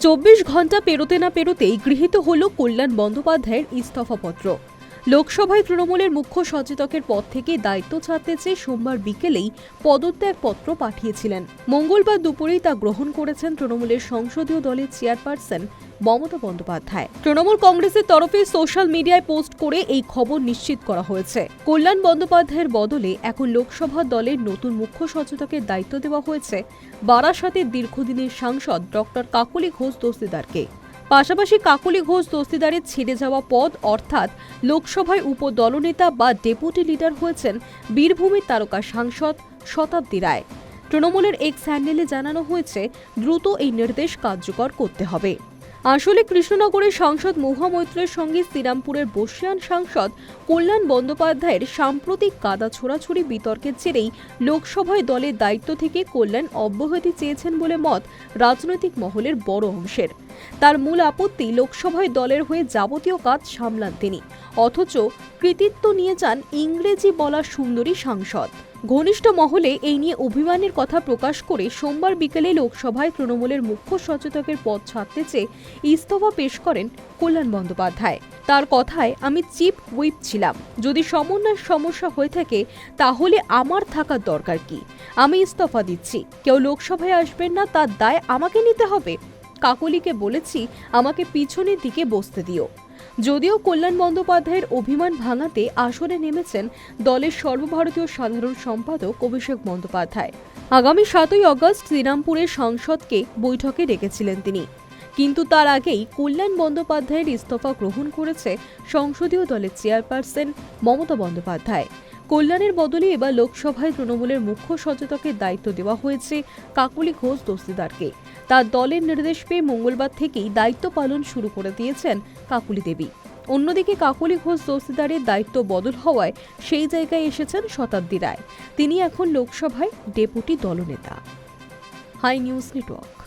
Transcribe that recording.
চব্বিশ ঘণ্টা পেরোতে না পেরোতেই গৃহীত হল কল্যাণ বন্দ্যোপাধ্যায়ের ইস্তফাপত্র। লোকসভায় তৃণমূলের মুখ্য সচেতকের পদ থেকে দায়িত্ব ছাড়তে চেয়ে সোমবার বিকেলেই পদত্যাগপত্র পাঠিয়েছিলেন। মঙ্গলবার দুপুরেই তা গ্রহণ করেছেন তৃণমূলের সংসদীয় দলের চেয়ারপারসন মমতা বন্দ্যোপাধ্যায়। তৃণমূল কংগ্রেসের তরফে সোশ্যাল মিডিয়ায় পোস্ট করে এই খবর নিশ্চিত করা হয়েছে। কল্যাণ বন্দ্যোপাধ্যায়ের বদলে এখন লোকসভা দলের নতুন মুখ্য সচেতকের দায়িত্ব দেওয়া হয়েছে। বারাসাতের দীর্ঘদিনের সাংসদ ডক্টর কাকলি ঘোষ দস্তিদারকে। পাশাপাশি কাকলি ঘোষ দস্তিদারের ছেড়ে যাওয়া পদ, অর্থাৎ লোকসভায় উপদলনেতা বা ডেপুটি লিডার হয়েছেন বীরভূমের তারকা সাংসদ শতাব্দী রায়। তৃণমূলের এক স্যান্ডেলে জানানো হয়েছে, দ্রুত এই নির্দেশ কার্যকর করতে হবে। আসলে কৃষ্ণনগরের সাংসদ মহুয়া মৈত্রের সঙ্গে শ্রীরামপুরের বর্ষিয়ান সাংসদ কল্যাণ বন্দ্যোপাধ্যায়ের সাম্প্রতিক কাদা ছোড়াছুড়ি বিতর্কের জেরেই লোকসভায় দলের দায়িত্ব থেকে কল্যাণ অব্যাহতি চেয়েছেন বলে মত রাজনৈতিক মহলের বড় অংশের। তার মূল আপত্তি লোকসভায় দলের হয়ে যাবতীয় কাজ সামলান তিনি। অথচ কৃতিত্ব নিয়ে যান ইংরেজি বলা সুন্দরী সাংসদ। ঘনিষ্ঠ মহলে এই নিয়ে অভিমানের কথা প্রকাশ করে সোমবার বিকেলে লোকসভায় তৃণমূলের মুখ্য সচেতকের পদ ছাড়তে চেয়ে ইস্তফা পেশ করেন কল্যাণ বন্দ্যোপাধ্যায়। তার কথায়, আমি চিপ হুইপ ছিলাম। যদি সমন্বয়ের সমস্যা হয়ে থাকে, তাহলে আমার থাকার দরকার কি? আমি ইস্তফা দিচ্ছি। কেউ লোকসভায় আসবেন না, তার দায় আমাকে নিতে হবে। কাকলিকে বলেছি, আমাকে পিছনের দিকে বসতে দিও। যদিও কল্যাণ বন্দ্যোপাধ্যায়ের অভিমান ভাঙাতে আসরে নেমেছেন দলের সর্বভারতীয় সাধারণ সম্পাদক অভিষেক বন্দ্যোপাধ্যায়। আগামী সাতই অগস্ট শ্রীরামপুরের সাংসদকে বৈঠকে ডেকেছিলেন তিনি। কিন্তু তার আগেই কল্যাণ বন্দ্যোপাধ্যায়ের ইস্তফা গ্রহণ করেছে সংসদীয় দলের চেয়ারপারসন মমতা বন্দ্যোপাধ্যায়। কল্যাণের বদলে এবার লোকসভায় তৃণমূলের মুখ্য সচেতকের দায়িত্ব দেওয়া হয়েছে কাকলি ঘোষ দস্তিদারকে তার দলের নির্দেশ পেয়ে মঙ্গলবার থেকেই দায়িত্ব পালন শুরু করে দিয়েছেন কাকুলি দেবী। অন্যদিকে কাকলি ঘোষ দস্তিদারের দায়িত্ব বদল হওয়ায় সেই জায়গায় এসেছেন শতাব্দী রায়। তিনি এখন লোকসভায় ডেপুটি দলনেতা। Hi news network.